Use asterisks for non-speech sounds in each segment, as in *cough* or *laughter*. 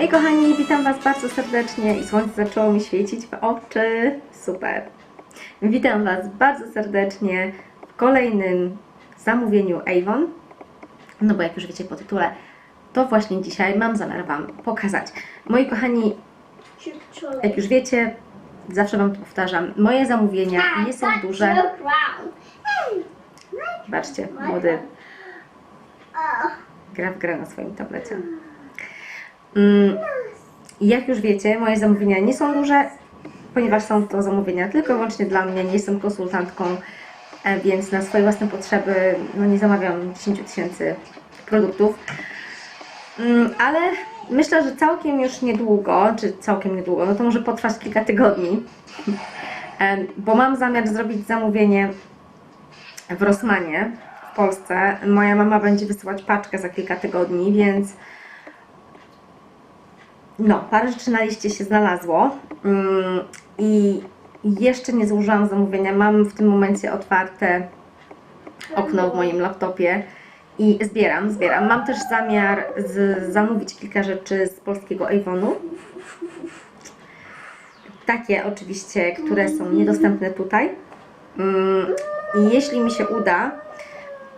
Hej kochani, witam Was bardzo serdecznie i słońce zaczęło mi świecić w oczy. Super. Witam Was bardzo serdecznie w kolejnym zamówieniu Avon. No bo jak już wiecie po tytule, to właśnie dzisiaj mam zamiar Wam pokazać. Moi kochani, jak już wiecie, zawsze Wam to powtarzam, moje zamówienia nie są duże. Zobaczcie, młody gra w grę na swoim tablecie. Mm, Jak już wiecie, moje zamówienia nie są duże, ponieważ są to zamówienia tylko i wyłącznie dla mnie, nie jestem konsultantką, e, więc na swoje własne potrzeby no, nie zamawiam 10 tysięcy produktów. Mm, Ale myślę, że całkiem już niedługo, czy całkiem niedługo, no to może potrwać kilka tygodni, *laughs* bo mam zamiar zrobić zamówienie w Rosmanie w Polsce. Moja mama będzie wysyłać paczkę za kilka tygodni, więc no, parę rzeczy na liście się znalazło mm, i jeszcze nie złożyłam zamówienia. Mam w tym momencie otwarte okno w moim laptopie i zbieram, zbieram. Mam też zamiar z, zamówić kilka rzeczy z polskiego Avonu. Takie oczywiście, które są niedostępne tutaj. Mm, I jeśli mi się uda,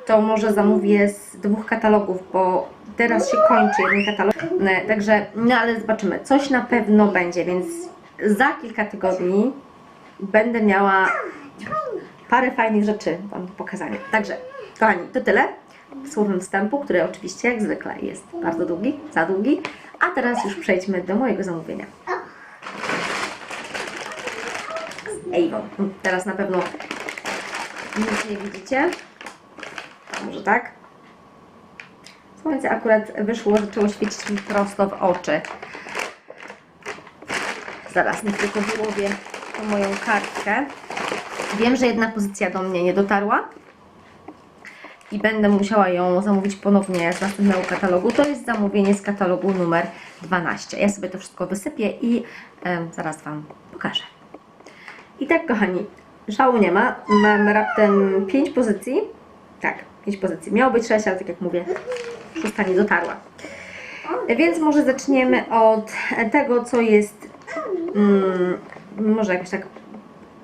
to może zamówię z dwóch katalogów, bo teraz się kończy jeden katalog. E, Także, no ale zobaczymy. Coś na pewno będzie, więc za kilka tygodni będę miała parę fajnych rzeczy Wam do pokazania. Także, kochani, to tyle. Słowem wstępu, który oczywiście jak zwykle jest bardzo długi, za długi. A teraz już przejdźmy do mojego zamówienia. Avon. Teraz na pewno nic nie widzicie. Może tak? Słońce akurat wyszło, zaczęło świecić mi prosto w oczy. Zaraz, niech tylko wyłowię tą moją kartkę. Wiem, że jedna pozycja do mnie nie dotarła i będę musiała ją zamówić ponownie z następnego katalogu. To jest zamówienie z katalogu numer 12. Ja sobie to wszystko wysypię i zaraz Wam pokażę. I tak, kochani, szału nie ma. Mam raptem 5 pozycji. Tak, 5 pozycji. Miało być 6, ale tak jak mówię, szósta nie dotarła. Więc może zaczniemy od tego, co jest mm, może jakoś tak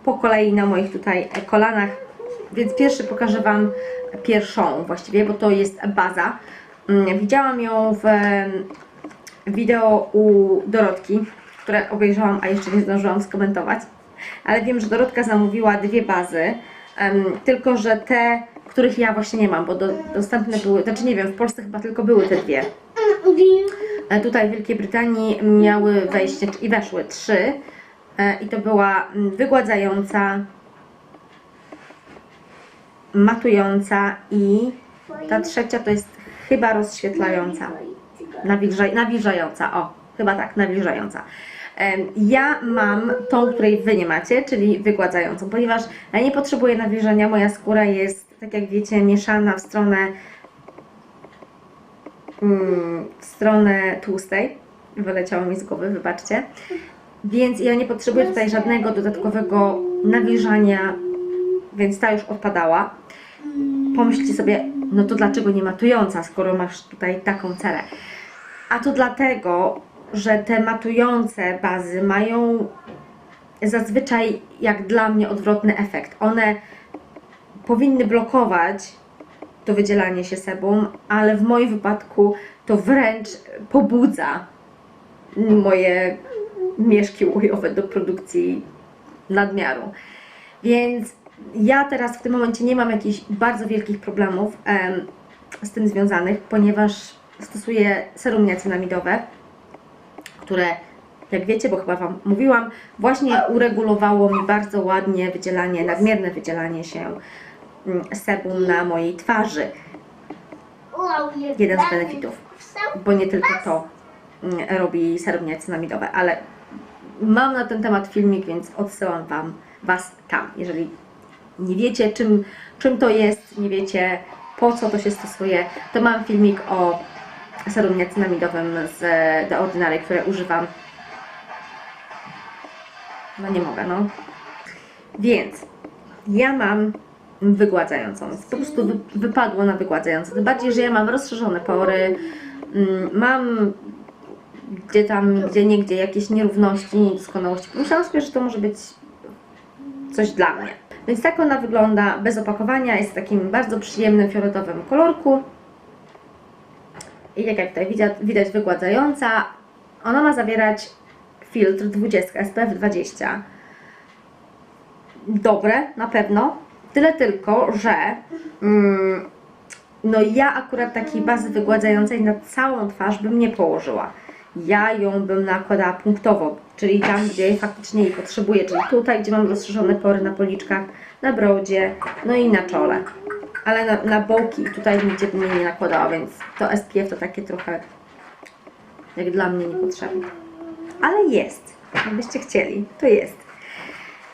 po kolei na moich tutaj kolanach. Więc pierwszy pokażę Wam pierwszą właściwie, bo to jest baza. Mm, Widziałam ją w wideo u Dorotki, które obejrzałam, a jeszcze nie zdążyłam skomentować. Ale wiem, że Dorotka zamówiła dwie bazy, tylko że te, których ja właśnie nie mam, bo do, dostępne były, znaczy nie wiem, w Polsce chyba tylko były te dwie. E, Tutaj w Wielkiej Brytanii miały wejść i weszły trzy. E, I to była mm, wygładzająca, matująca i ta trzecia to jest chyba rozświetlająca. Nawilża, nawilżająca, o, chyba tak, nawilżająca. Ja mam tą, której Wy nie macie, czyli wygładzającą, ponieważ ja nie potrzebuję nawilżenia, moja skóra jest, tak jak wiecie, mieszana w stronę mm, w stronę tłustej. Wyleciało mi z głowy, wybaczcie. Więc ja nie potrzebuję tutaj żadnego dodatkowego nawilżania, więc ta już odpadała. Pomyślcie sobie, no to dlaczego nie matująca, skoro masz tutaj taką cerę? A to dlatego, że te matujące bazy mają zazwyczaj, jak dla mnie, odwrotny efekt. One powinny blokować to wydzielanie się sebum, ale w moim wypadku to wręcz pobudza moje mieszki łojowe do produkcji nadmiaru. Więc ja teraz w tym momencie nie mam jakichś bardzo wielkich problemów em, z tym związanych, ponieważ stosuję serum niacinamidowe, które, jak wiecie, bo chyba Wam mówiłam, właśnie uregulowało mi bardzo ładnie wydzielanie, nadmierne wydzielanie się sebum na mojej twarzy. Jeden z benefitów, bo nie tylko to mm, robi serum niacinamidowe, ale mam na ten temat filmik, więc odsyłam Wam Was tam. Jeżeli nie wiecie, czym, czym to jest, nie wiecie, po co to się stosuje, to mam filmik o serum niacinamidowym z The Ordinary, które używam. No nie mogę, no. Więc ja mam wygładzającą. Po prostu wy, wypadło na wygładzającą. Tym bardziej, że ja mam rozszerzone pory, mm, mam gdzie tam, gdzie niegdzie jakieś nierówności, niedoskonałości. Pomyślałam sobie, że to może być coś dla mnie. Więc tak ona wygląda bez opakowania, jest w takim bardzo przyjemnym fioletowym kolorku. I tak jak tutaj widać, widać wygładzająca, ona ma zawierać filtr 20 SPF 20. Dobre, na pewno. Tyle tylko, że mm, no ja akurat takiej bazy wygładzającej na całą twarz bym nie położyła. Ja ją bym nakładała punktowo, czyli tam, gdzie faktycznie jej potrzebuję, czyli tutaj, gdzie mam rozszerzone pory na policzkach, na brodzie, no i na czole. Ale na, na boki i tutaj nigdzie bym jej nie nakładała, więc to SPF to takie trochę jak dla mnie niepotrzebne. Ale jest, jakbyście chcieli, to jest.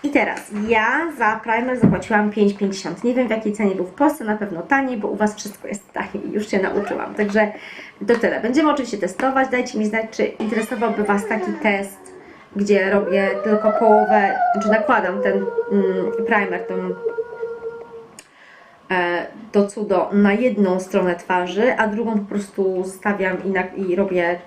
I teraz, ja za primer zapłaciłam 5,50. Nie wiem w jakiej cenie był w Polsce, na pewno taniej, bo u Was wszystko jest taniej już się nauczyłam. Także to tyle. Będziemy oczywiście testować. Dajcie mi znać, czy interesowałby Was taki test, gdzie robię tylko połowę, czy nakładam ten mm, primer, tą e, to cudo na jedną stronę twarzy, a drugą po prostu stawiam i, na, i robię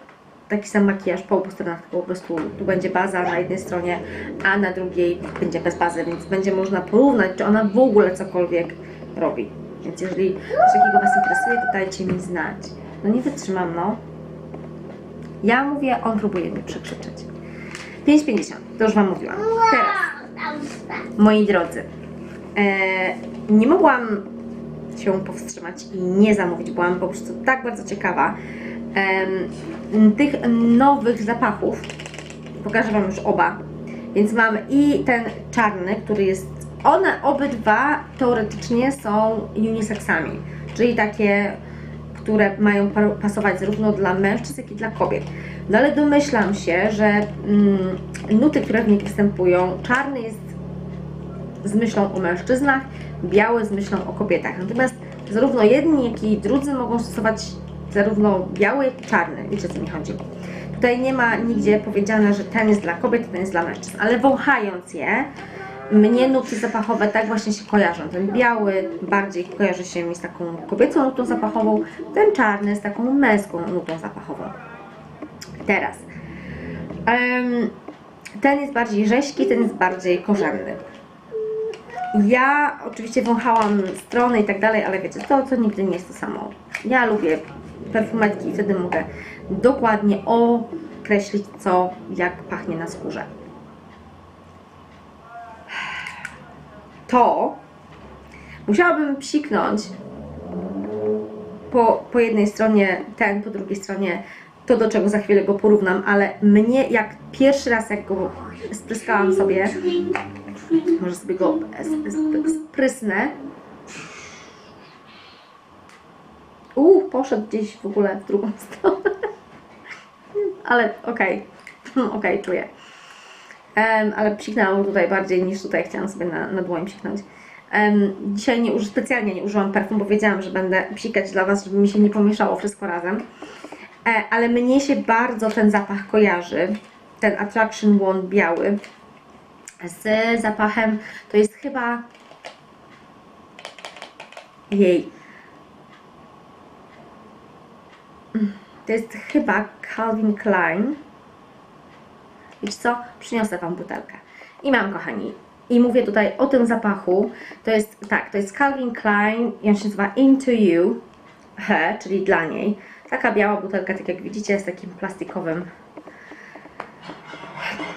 taki sam makijaż po obu stronach, tylko po prostu tu będzie baza na jednej stronie, a na drugiej będzie bez bazy, więc będzie można porównać, czy ona w ogóle cokolwiek robi. Więc jeżeli coś takiego Was interesuje, to dajcie mi znać. No nie wytrzymam, no. Ja mówię, on próbuje mnie przekrzyczeć. 5,50, to już Wam mówiłam. Teraz moi drodzy, e, nie mogłam się powstrzymać i nie zamówić, byłam po prostu tak bardzo ciekawa tych nowych zapachów. Pokażę Wam już oba. Więc mam i ten czarny, który jest. One obydwa teoretycznie są unisexami, czyli takie, które mają pasować zarówno dla mężczyzn, jak i dla kobiet. No ale domyślam się, że mm, nuty, które w nich występują, czarny jest z myślą o mężczyznach, biały z myślą o kobietach. Natomiast zarówno jedni, jak i drudzy mogą stosować zarówno biały, jak i czarny. Wiecie o co mi chodzi. Tutaj nie ma nigdzie powiedziane, że ten jest dla kobiet, ten jest dla mężczyzn, ale wąchając je, mnie nuty zapachowe tak właśnie się kojarzą. Ten biały bardziej kojarzy się mi z taką kobiecą nutą zapachową, ten czarny z taką męską nutą zapachową. Teraz. ten jest bardziej rześki, ten jest bardziej korzenny. Ja oczywiście wąchałam strony i tak dalej, ale wiecie, to, to nigdy nie jest to samo. Ja lubię perfumetki i wtedy mogę dokładnie określić, co, jak pachnie na skórze. To musiałabym psiknąć po, po jednej stronie ten, po drugiej stronie to, do czego za chwilę go porównam, ale mnie jak pierwszy raz, jak go spryskałam sobie, może sobie go sprysnę. Uuu, poszedł gdzieś w ogóle w drugą *laughs* stronę. Ale okej, *laughs* okej, czuję. Em, ale psiknęłam tutaj bardziej niż tutaj chciałam sobie na, na dłoń psiknąć. Em, dzisiaj nie uży, specjalnie nie użyłam perfum, bo wiedziałam, że będę psikać dla Was, żeby mi się nie pomieszało wszystko razem. E, ale mnie się bardzo ten zapach kojarzy. Ten Attraction One biały z zapachem, to jest chyba jej. Mm, To jest chyba Calvin Klein. Wiecie co? Przyniosę Wam butelkę. I mam, kochani. I mówię tutaj o tym zapachu. To jest, tak, to jest Calvin Klein on się nazywa Into You, he, czyli dla niej. Taka biała butelka, tak jak widzicie, z takim plastikowym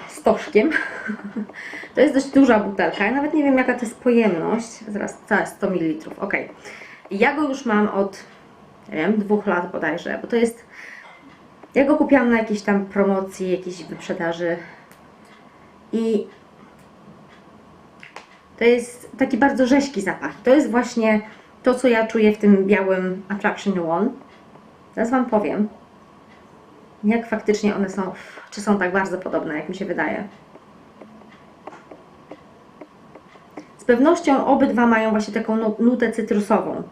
stożkiem. *laughs* To jest dość duża butelka. Ja nawet nie wiem, jaka to jest pojemność. Zaraz, co jest 100 ml. Ok. Ja go już mam od, nie wiem, dwóch lat bodajże, bo to jest. Ja go kupiłam na jakiejś tam promocji, jakiejś wyprzedaży. I to jest taki bardzo rzeźki zapach. To jest właśnie to, co ja czuję w tym białym Attraction One. Zaraz Wam powiem, jak faktycznie one są, czy są tak bardzo podobne, jak mi się wydaje. Z pewnością obydwa mają właśnie taką nu- nutę cytrusową.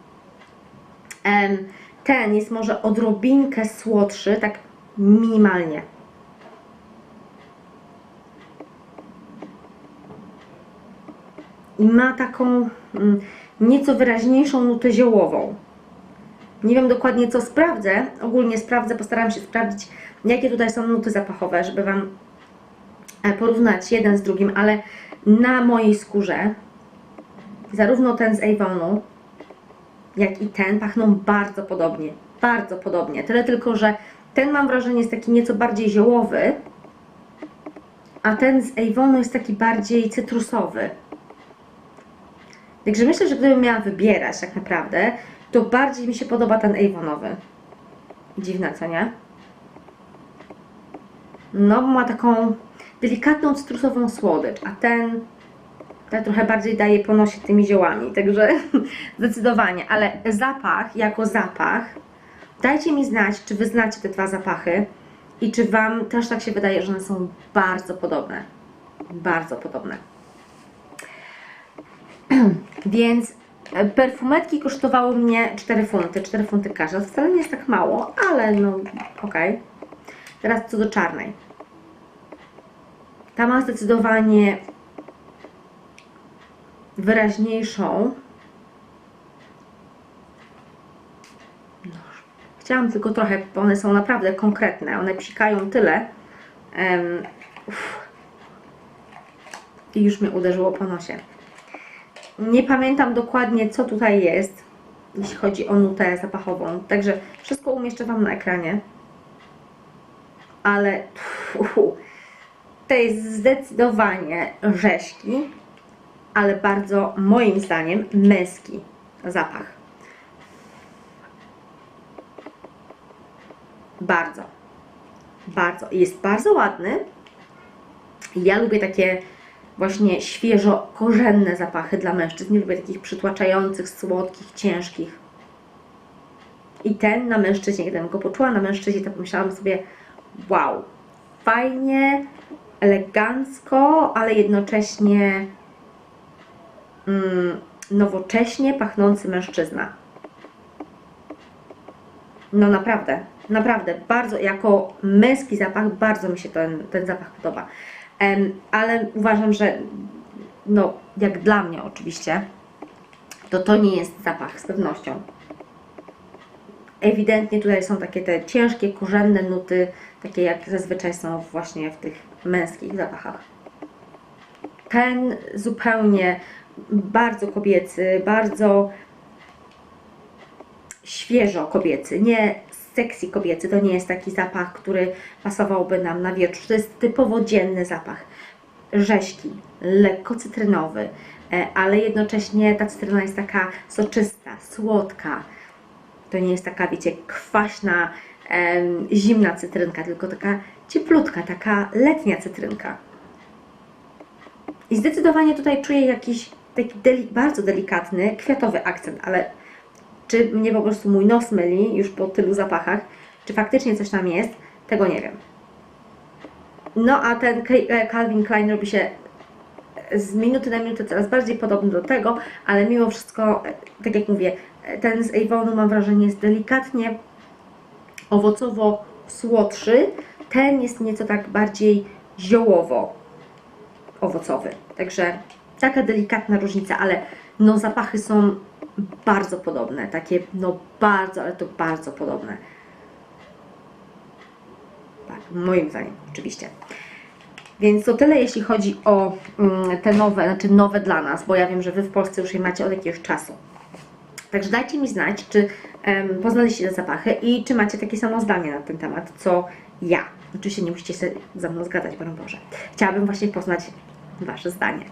Ten jest może odrobinkę słodszy, tak minimalnie. I ma taką mm, nieco wyraźniejszą nutę ziołową. Nie wiem dokładnie co sprawdzę. Ogólnie sprawdzę, postaram się sprawdzić jakie tutaj są nuty zapachowe, żeby Wam e, porównać jeden z drugim, ale na mojej skórze zarówno ten z Avonu, jak i ten pachną bardzo podobnie. Bardzo podobnie. Tyle tylko, że ten mam wrażenie jest taki nieco bardziej ziołowy, a ten z Avonu jest taki bardziej cytrusowy. Także myślę, że gdybym miała wybierać tak naprawdę, to bardziej mi się podoba ten Avonowy. Dziwne, co nie? No, bo ma taką delikatną cytrusową słodycz, a ten, ten trochę bardziej daje po nosie tymi ziołami, także *laughs* zdecydowanie, ale zapach jako zapach, dajcie mi znać, czy wy znacie te dwa zapachy i czy wam też tak się wydaje, że one są bardzo podobne. Bardzo podobne. *clears throat* Więc e, perfumetki kosztowały mnie 4 funty, 4 funty każda. Wcale nie jest tak mało, ale no okej. Teraz co do czarnej. Ta ma zdecydowanie wyraźniejszą. No, chciałam tylko trochę, bo one są naprawdę konkretne. One psikają tyle. Uff. I już mnie uderzyło po nosie. Nie pamiętam dokładnie, co tutaj jest, jeśli chodzi o nutę zapachową. Także wszystko umieszczę Wam na ekranie. Ale fu, to jest zdecydowanie rzeźki, ale bardzo, moim zdaniem, męski zapach. Bardzo. Bardzo. Jest bardzo ładny. Ja lubię takie właśnie świeżo korzenne zapachy dla mężczyzn. Nie lubię takich przytłaczających, słodkich, ciężkich. I ten na mężczyźnie, gdybym go poczuła na mężczyźnie, to pomyślałam sobie, wow, fajnie, elegancko, ale jednocześnie mm, nowocześnie pachnący mężczyzna. No naprawdę, naprawdę, bardzo, jako męski zapach, bardzo mi się ten, ten zapach podoba. Em, ale uważam, że no, jak dla mnie oczywiście, to to nie jest zapach z pewnością. Ewidentnie tutaj są takie te ciężkie, korzenne nuty, takie jak zazwyczaj są właśnie w tych męskich zapachach. Ten zupełnie bardzo kobiecy, bardzo świeżo kobiecy, nie sexy kobiecy. To nie jest taki zapach, który pasowałby nam na wieczór. To jest typowo dzienny zapach. Rzeźki, lekko cytrynowy, e, ale jednocześnie ta cytryna jest taka soczysta, słodka. To nie jest taka, wiecie, kwaśna, zimna cytrynka, tylko taka cieplutka, taka letnia cytrynka. I zdecydowanie tutaj czuję jakiś taki deli bardzo delikatny, kwiatowy akcent, ale czy mnie po prostu mój nos myli już po tylu zapachach, czy faktycznie coś tam jest, tego nie wiem. No a ten e, Calvin Klein robi się z minuty na minutę coraz bardziej podobny do tego, ale mimo wszystko, e, tak jak mówię, e, ten z Avonu mam wrażenie jest delikatnie owocowo słodszy, ten jest nieco tak bardziej ziołowo owocowy. Także taka delikatna różnica, ale no zapachy są bardzo podobne, takie no bardzo, ale to bardzo podobne. Tak, moim zdaniem, oczywiście. Więc to tyle, jeśli chodzi o mm, te nowe, znaczy nowe dla nas, bo ja wiem, że Wy w Polsce już je macie od jakiegoś czasu. Także dajcie mi znać, czy em, poznaliście te zapachy i czy macie takie samo zdanie na ten temat, co ja. Oczywiście nie musicie się ze mną zgadzać, broń Boże. Chciałabym właśnie poznać Wasze zdanie.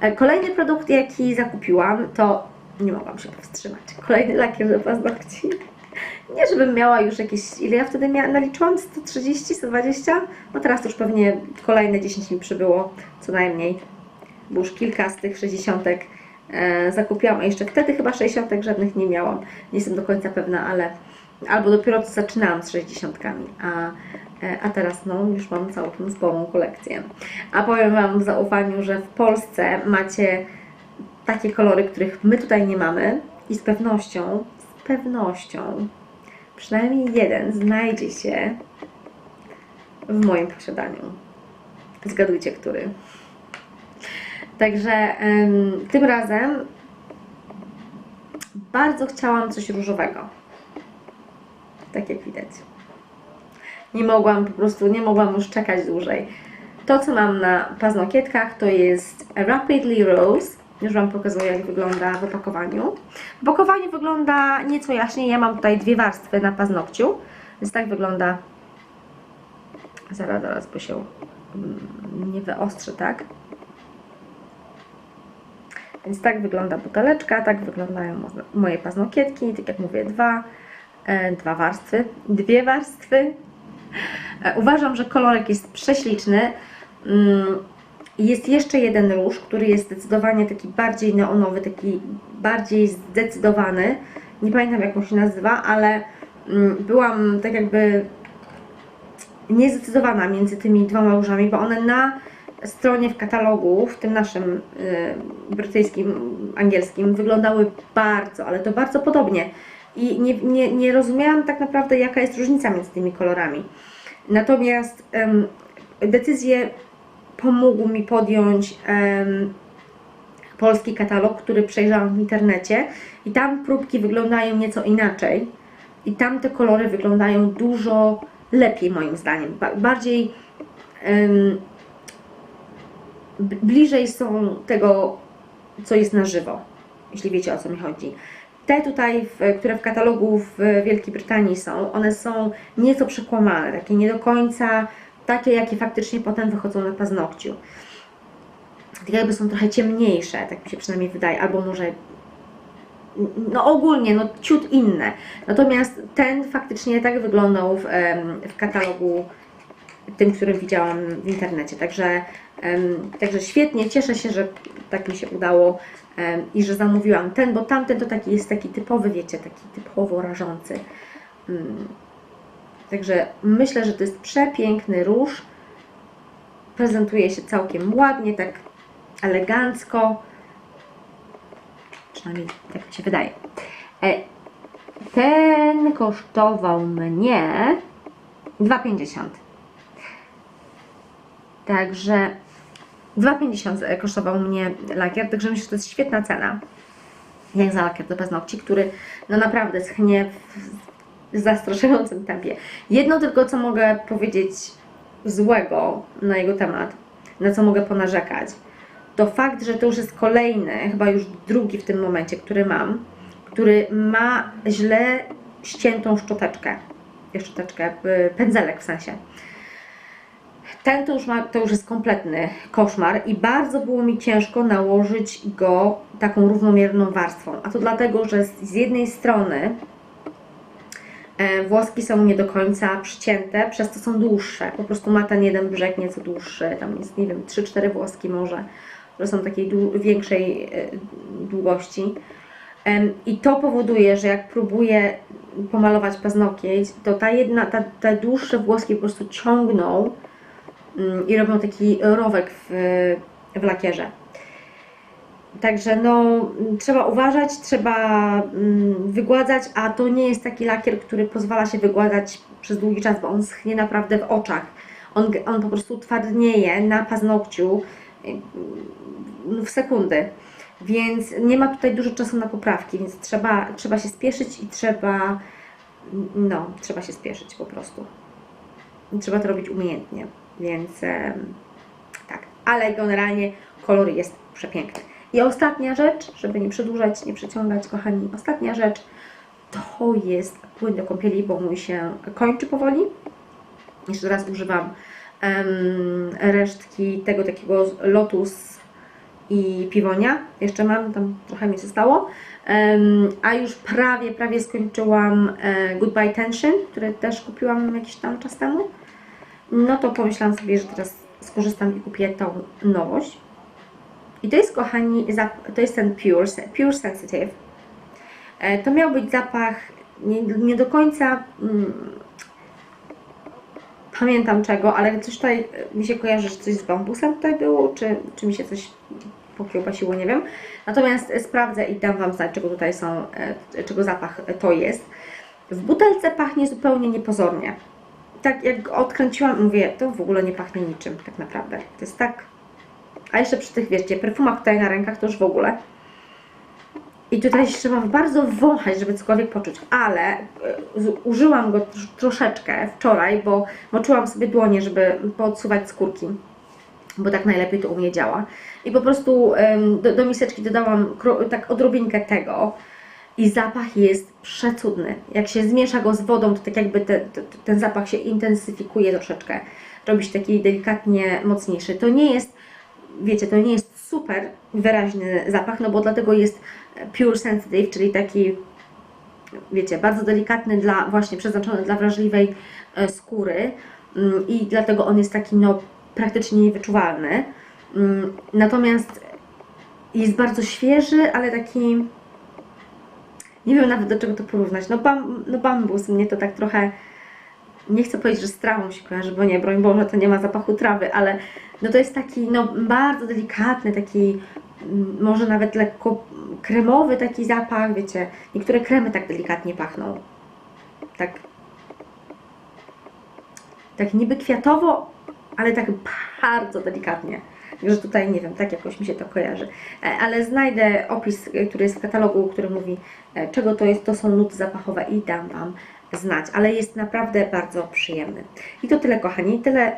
E, Kolejny produkt, jaki zakupiłam, to nie mogłam się powstrzymać. Kolejny lakier do paznokci. Nie, żebym miała już jakieś. Ile ja wtedy miałam? Naliczyłam 130, 120? No teraz już pewnie kolejne 10 mi przybyło, co najmniej. Bo już kilka z tych 60 e, zakupiłam, a jeszcze wtedy chyba 60 żadnych nie miałam. Nie jestem do końca pewna, ale albo dopiero co zaczynałam z 60, a, a teraz no, już mam całkiem sporą kolekcję. A powiem Wam w zaufaniu, że w Polsce macie takie kolory, których my tutaj nie mamy i z pewnością, z pewnością, przynajmniej jeden znajdzie się w moim posiadaniu. Zgadujcie, który. Także em, tym razem bardzo chciałam coś różowego. Tak jak widać. Nie mogłam po prostu, nie mogłam już czekać dłużej. To, co mam na paznokietkach, to jest Rapidly Rose. Już Wam pokazuję, jak wygląda w opakowaniu. W opakowaniu wygląda nieco jaśniej. Ja mam tutaj dwie warstwy na paznokciu, więc tak wygląda. Zaraz, zaraz, bo się mm, nie wyostrzy, tak? Więc tak wygląda buteleczka, tak wyglądają mo- moje paznokietki. Tak jak mówię, dwa, e, dwa warstwy, dwie warstwy. E, Uważam, że kolorek jest prześliczny. Mm, Jest jeszcze jeden róż, który jest zdecydowanie taki bardziej neonowy, taki bardziej zdecydowany. Nie pamiętam jak on się nazywa, ale mm, byłam tak jakby niezdecydowana między tymi dwoma różami, bo one na stronie w katalogu, w tym naszym y, brytyjskim, angielskim, wyglądały bardzo, ale to bardzo podobnie. I nie, nie, nie rozumiałam tak naprawdę, jaka jest różnica między tymi kolorami. Natomiast em, decyzję pomógł mi podjąć em, polski katalog, który przejrzałam w internecie i tam próbki wyglądają nieco inaczej i tam te kolory wyglądają dużo lepiej moim zdaniem. Ba- bardziej b- bliżej są tego, co jest na żywo, jeśli wiecie o co mi chodzi. Te tutaj, w, które w katalogu w Wielkiej Brytanii są, one są nieco przekłamane, takie nie do końca takie, jakie faktycznie potem wychodzą na paznokciu. Tak jakby są trochę ciemniejsze, tak mi się przynajmniej wydaje, albo może no ogólnie, no ciut inne. Natomiast ten faktycznie tak wyglądał w, w katalogu tym, którym widziałam w internecie. Także, także świetnie, cieszę się, że tak mi się udało i że zamówiłam ten, bo tamten to taki jest taki typowy, wiecie, taki typowo rażący. Mm. Także myślę, że to jest przepiękny róż. Prezentuje się całkiem ładnie, tak elegancko. Przynajmniej tak mi się wydaje. E, Ten kosztował mnie 2,50. Także 2,50 kosztował mnie lakier, także myślę, że to jest świetna cena. Jak za lakier do paznokci, który no naprawdę schnie w zastraszającym tempie. Jedno tylko, co mogę powiedzieć złego na jego temat, na co mogę ponarzekać, to fakt, że to już jest kolejny, chyba już drugi w tym momencie, który mam, który ma źle ściętą szczoteczkę. Szczoteczkę, y, pędzelek w sensie. Ten to już, ma, to już jest kompletny koszmar i bardzo było mi ciężko nałożyć go taką równomierną warstwą. A to dlatego, że z z jednej strony e, włoski są nie do końca przycięte, przez to są dłuższe. Po prostu ma ten jeden brzeg nieco dłuższy, tam jest, nie wiem, 3-4 włoski może, które są takiej większej e, długości. I to powoduje, że jak próbuję pomalować paznokieć, to ta jedna, ta, te dłuższe włoski po prostu ciągną i robią taki rowek w, w lakierze. Także no, mm, trzeba uważać, trzeba mm, wygładzać, a to nie jest taki lakier, który pozwala się wygładzać przez długi czas, bo on schnie naprawdę w oczach. On, on po prostu twardnieje na paznokciu mm, w sekundy. Więc nie ma tutaj dużo czasu na poprawki, więc trzeba, trzeba się spieszyć i trzeba, no, trzeba się spieszyć po prostu. Trzeba to robić umiejętnie, więc tak. Ale generalnie kolor jest przepiękny. I ostatnia rzecz, żeby nie przedłużać, nie przeciągać, kochani, ostatnia rzecz to jest płyn do kąpieli, bo mój się kończy powoli. Jeszcze raz używam em, resztki tego takiego Lotus i piwonia. Jeszcze mam, tam trochę mi zostało. Em, a już prawie, prawie skończyłam e, Goodbye Tension, które też kupiłam jakiś tam czas temu. No to pomyślałam sobie, że teraz skorzystam i kupię tą nowość. I to jest, kochani, to jest ten Pure, Pure Sensitive. E, To miał być zapach nie, nie do końca mm, pamiętam czego, ale coś tutaj e, mi się kojarzy, że coś z bambusem tutaj było, czy, czy mi się coś pokiełbasiło, nie wiem. Natomiast e, sprawdzę i dam Wam znać, czego tutaj są, czego zapach to jest. W butelce pachnie zupełnie niepozornie. Tak jak odkręciłam, mówię, to w ogóle nie pachnie niczym tak naprawdę. To jest tak... A jeszcze przy tych, wiecie, perfumach tutaj na rękach to już w ogóle. I tutaj trzeba bardzo wąchać, żeby cokolwiek poczuć, ale e, użyłam go tr- troszeczkę wczoraj, bo moczyłam sobie dłonie, żeby podsuwać skórki, bo tak najlepiej to u mnie działa. I po prostu do, do miseczki dodałam tak odrobinkę tego i zapach jest przecudny. Jak się zmiesza go z wodą, to tak jakby te, te, ten zapach się intensyfikuje troszeczkę. Robi się taki delikatnie mocniejszy. To nie jest, wiecie, to nie jest super wyraźny zapach, no bo dlatego jest pure sensitive, czyli taki, wiecie, bardzo delikatny dla, właśnie przeznaczony dla wrażliwej e, skóry Mm, i dlatego on jest taki, no, praktycznie niewyczuwalny. Mm, Natomiast jest bardzo świeży, ale taki nie wiem nawet do czego to porównać. No, bam, no bambus mnie to tak trochę, nie chcę powiedzieć, że z trawą się kojarzy, bo nie, broń Boże, to nie ma zapachu trawy, ale no to jest taki no, bardzo delikatny, taki mm, może nawet lekko kremowy taki zapach, wiecie, niektóre kremy tak delikatnie pachną. Tak, tak niby kwiatowo, ale tak bardzo delikatnie. Także tutaj nie wiem, tak jakoś mi się to kojarzy. E, Ale znajdę opis, e, który jest w katalogu, który mówi, e, czego to jest, to są nuty zapachowe i dam Wam znać. Ale jest naprawdę bardzo przyjemny. I to tyle, kochani. Tyle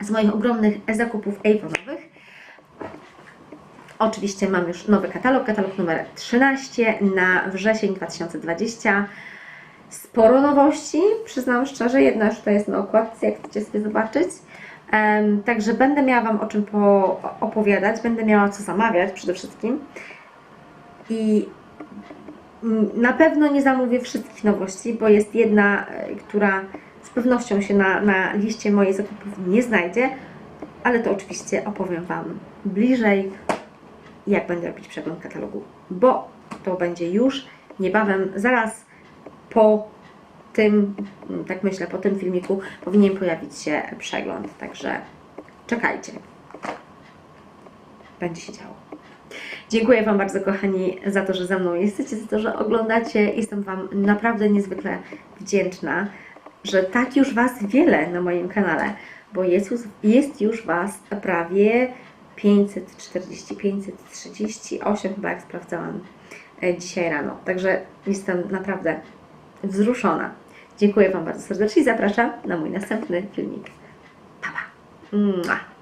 z moich ogromnych zakupów Avonowych. Oczywiście mam już nowy katalog, katalog numer 13 na wrzesień 2020. Sporo nowości, przyznam szczerze, jedna już tutaj jest na okładce, jak chcecie sobie zobaczyć. Także będę miała Wam o czym po opowiadać, będę miała co zamawiać przede wszystkim. I na pewno nie zamówię wszystkich nowości, bo jest jedna, e, która z pewnością się na, na liście mojej zakupów nie znajdzie, ale to oczywiście opowiem Wam bliżej, jak będę robić przegląd katalogu, bo to będzie już niebawem, zaraz po tym, tak myślę, po tym filmiku powinien pojawić się przegląd, także czekajcie. Będzie się działo. Dziękuję Wam bardzo, kochani, za to, że ze mną jesteście, za to, że oglądacie. Jestem Wam naprawdę niezwykle wdzięczna, że tak już Was wiele na moim kanale, bo jest już, jest już Was prawie 540, 538 chyba jak sprawdzałam e, dzisiaj rano. Także jestem naprawdę wzruszona. Dziękuję Wam bardzo serdecznie i zapraszam na mój następny filmik. Pa, pa.